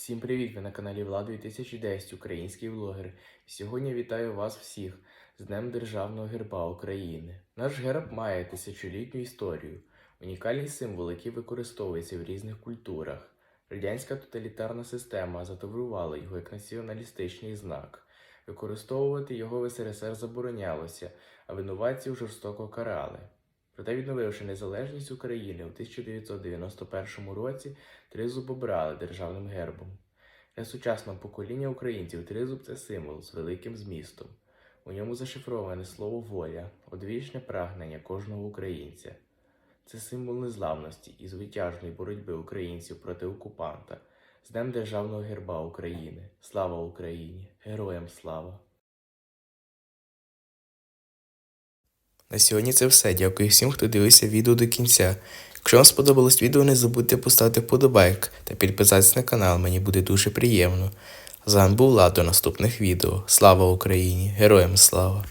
Всім привіт! Ви на каналі Влад 2010, український блогер. Сьогодні вітаю вас всіх з Днем Державного герба України. Наш герб має тисячолітню історію, унікальний символ, який використовується в різних культурах. Радянська тоталітарна система затаврувала його як націоналістичний знак. Використовувати його в СРСР заборонялося, а винуватців жорстоко карали. Проте, відновивши незалежність України у 1991 році, Тризуб обрали державним гербом. Для сучасного покоління українців тризуб це символ з великим змістом. У ньому зашифроване слово воля, одвічне прагнення кожного українця. Це символ незламності і звитяжної боротьби українців проти окупанта з Днем Державного герба України. Слава Україні! Героям слава! На сьогодні це все. Дякую всім, хто дивився відео до кінця. Якщо вам сподобалось відео, не забудьте поставити вподобайк та підписатися на канал, мені буде дуже приємно. З вами був Влад до наступних відео. Слава Україні! Героям слава!